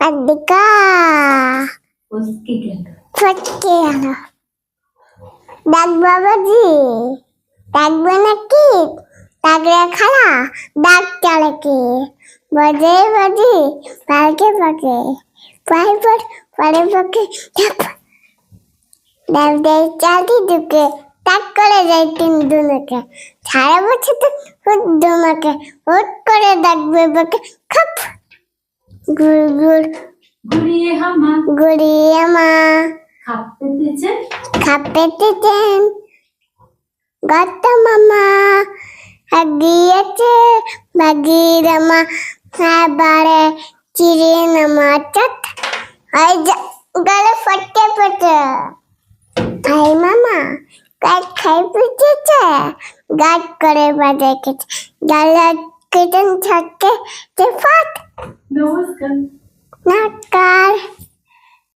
अद्दिका उसके क्या फटके आलो ডাক বাবাজি ডাকবে নাকি ডাকলে খালা ডাক চলে কি বাজে বাজি পালকে পাকে পাই পর পরে পাকে ডাক দেয় চালতি দুকে টাক করে যায় তিন দুনকে সারা বছর তো হুট দুমাকে হুট করে ডাকবে বাকে খাপ গুড় গুড় ঘুরিয়ে হামা। গুড়িয়ে মা খাপতে দিয়েছে খাপেতেছেন গত মামা আগিয়েছে বাগিরামা এবারে চিড়ে নামা চট আই গলে ফটকে ফটে আই মামা গাছ খাই পিটেছে গাছ করে বাজে খেছে গালা ছটকে যে ফাট 根，那根